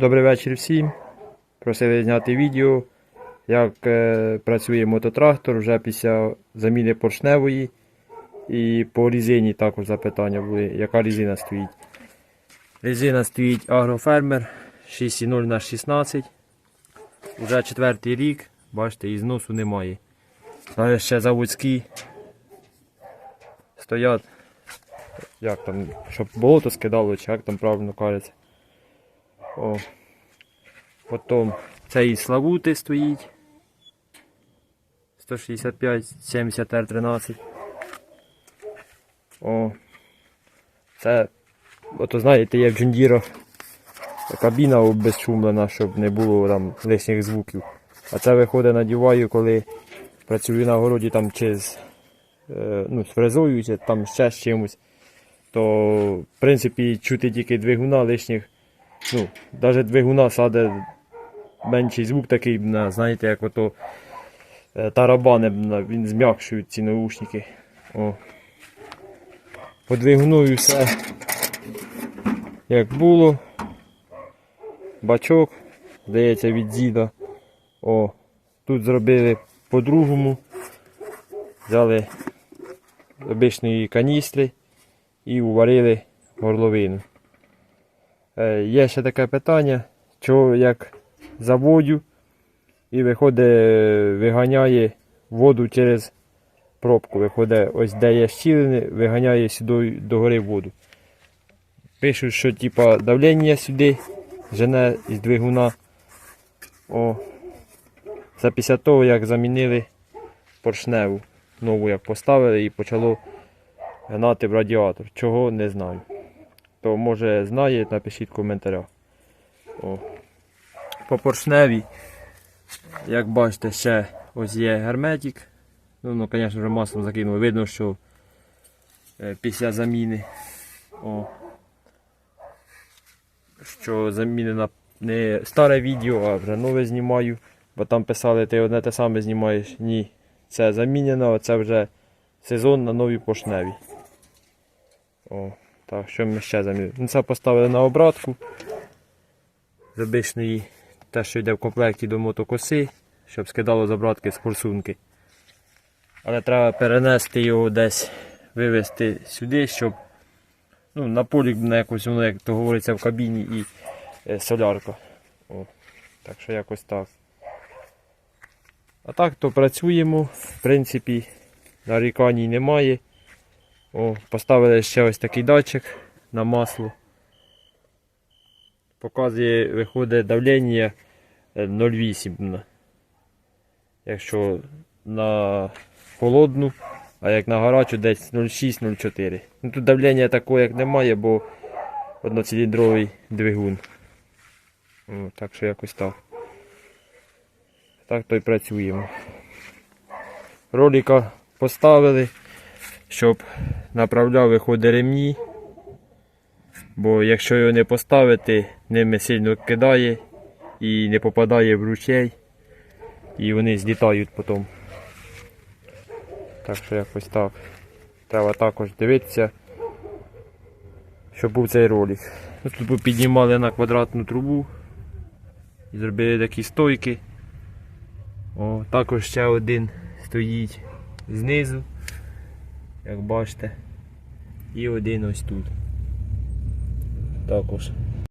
Добрий вечір всім. Просили зняти відео, як е, працює мототрактор вже після заміни поршневої. І по різині також запитання були, яка різина стоїть. Резина стоїть Агрофермер 6,0 на 16. Уже четвертий рік, бачите, і зносу немає. Але ще заводські стоять, як там, щоб болото скидало, чи як там правильно кажеться. О. Потім цей Славути стоїть. 165 70 r 13 О. Це, ото знаєте, є в джундірах кабіна обезшумлена, щоб не було там лишніх звуків. А це виходить надіваю, коли працюю на городі там чи з, е, ну, з фрезою, чи там ще з чимось. То в принципі чути тільки двигуна лишніх ну, навіть двигуна саде менший звук такий, знаєте, як ото е, тарабани, він зм'якшує ці наушники. О. По двигуну і все як було. Бачок, здається, від діда. О, тут зробили по-другому. Взяли обичної каністри і уварили горловину. Е, Є ще таке питання, чого як заводю і виходить, виганяє воду через пробку. Виходить, ось де є щілини, виганяє сюди догори воду. Пишуть, що типа давлення сюди жене із двигуна. О, це після того, як замінили поршневу. Нову як поставили і почало гнати в радіатор. Чого не знаю. Хто може знає, напишіть в коментарях. О. По поршневій, як бачите, ще ось є герметик. Ну, ну, звісно, вже маслом закинули. Видно, що е, після заміни. О. Що замінена не старе відео, а вже нове знімаю. Бо там писали, ти одне те саме знімаєш. Ні. Це замінено, це вже сезон на новій поршневій. О. Так, що ми ще замінили? Ну, Це поставили на обратку з обичної, те, що йде в комплекті до мотокоси, щоб скидало з обратки з форсунки. Але треба перенести його десь, вивезти сюди, щоб ну, на полі на якось воно, як то говориться, в кабіні і е, солярка. О, так що якось так. А так то працюємо, в принципі, нарікань немає. О, поставили ще ось такий датчик на масло. Показує, виходить давлення е, 0,8. Якщо на холодну, а як на гарячу десь 0,6-0,4. Ну, тут давлення такого як немає, бо одноциліндровий двигун. О, так що якось так. Так то й працюємо. Ролика поставили щоб направляв виходить ремні. Бо якщо його не поставити, ними сильно кидає і не попадає в ручей. І вони злітають потім. Так що якось так. Треба також дивитися, щоб був цей ролик. Ну, Тут піднімали на квадратну трубу і зробили такі стойки. О, також ще один стоїть знизу як бачите. І один ось тут. Також.